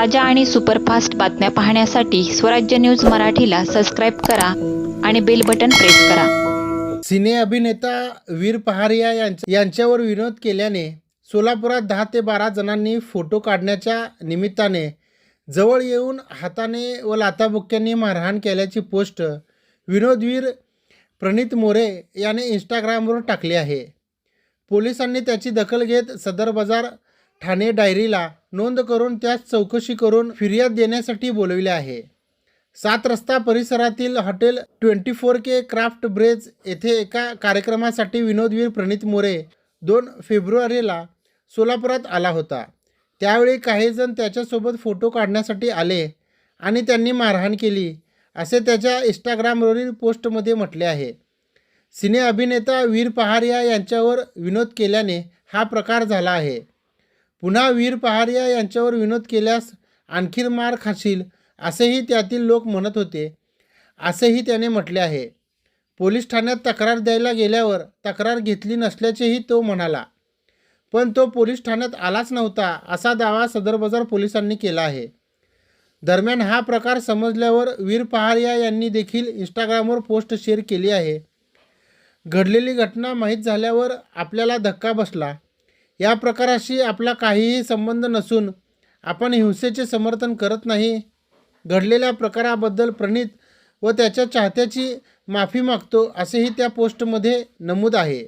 ताज्या आणि सुपरफास्ट बातम्या पाहण्यासाठी स्वराज्य न्यूज मराठीला सबस्क्राईब करा आणि बेल बटन प्रेस करा. सिने अभिनेता वीर पहारिया यांच्या यांच्यावर विनोद केल्याने सोलापुरात दहा ते बारा जणांनी फोटो काढण्याच्या निमित्ताने जवळ येऊन हाताने व लाताबुक्क्यांनी मारहाण केल्याची पोस्ट विनोदवीर प्रणित मोरे याने इंस्टाग्रामवर टाकली आहे. पोलिसांनी त्याची दखल घेत सदर बाजार ठाणे डायरीला नोंद करून त्यास चौकशी करून फिर्याद देण्यासाठी बोलविले आहे. सात रस्ता परिसरातील hotel twenty four K craft brews येथे एका कार्यक्रमासाठी विनोदवीर प्रणित मोरे दोन फेब्रुवारीला सोलापुरात आला होता. त्यावेळी काही जण त्याच्यासोबत फोटो काढण्यासाठी आले आणि त्यांनी मारहाण केली असे त्याच्या इंस्टाग्रामवरील पोस्टमध्ये म्हटले आहे. सिने अभिनेता वीर पहारिया यांच्यावर विनोद केल्याने हा प्रकार झाला आहे. पुन्हा वीर पहारिया यांच्यावर विनोद केल्यास आणखीन मार खाशील असेही त्यातील लोक म्हणत होते. असेही त्याने म्हटले आहे. पोलीस ठाण्यात तक्रार द्यायला गेल्यावर तक्रार घेतली नसल्याचेही तो म्हणाला. पण तो पोलीस ठाण्यात आलाच नव्हता असा दावा सदर बाजार पोलिसांनी केला आहे. दरम्यान हा प्रकार समजल्यावर वीर पहारिया यांनी देखील इंस्टाग्रामवर पोस्ट शेअर केली आहे. घडलेली घटना माहीत झाल्यावर आपल्याला धक्का बसला. या प्रकाराशी आपला काहीही संबंध नसून आपण हिंसेचे समर्थन करत नाही. घडलेल्या प्रकाराबद्दल प्रणित व त्याच्या चाहत्याची माफी मागतो असेही त्या पोस्टमध्ये नमूद आहे.